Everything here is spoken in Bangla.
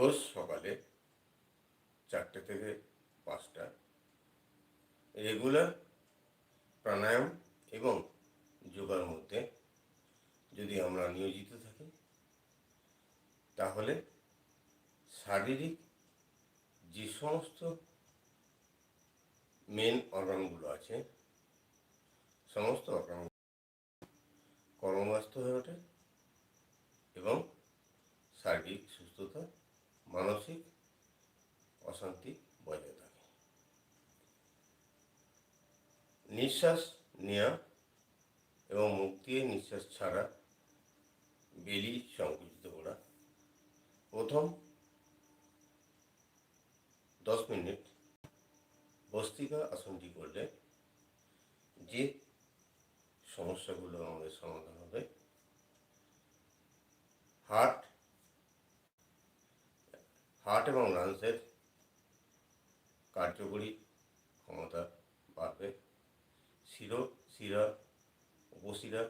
রোজ সকালে চারটে থেকে পাঁচটা। রেগুলার প্রাণায়াম এবং যোগার মধ্যে যদি আমরা নিয়োজিত থাকি, তাহলে শারীরিক যে সমস্ত মেন অর্গানগুলো আছে, সমস্ত অর্গান কর্মব্যস্ত হয়ে ওঠে এবং শারীরিক সুস্থতা মানসিক অশান্তি বজায় থাকে। নিঃশ্বাস নেওয়া এবং মুখ দিয়ে নিঃশ্বাস ছাড়া বেলি সংকুচিত করা। প্রথম দশ মিনিট বস্তিকা আসনটি করলে যে সমস্যাগুলো আমাদের সমাধান হবে হার্ট হার্ট এবং লাংসের কার্যকরী ক্ষমতা বাড়বে। শিরো শিরা উপশিরা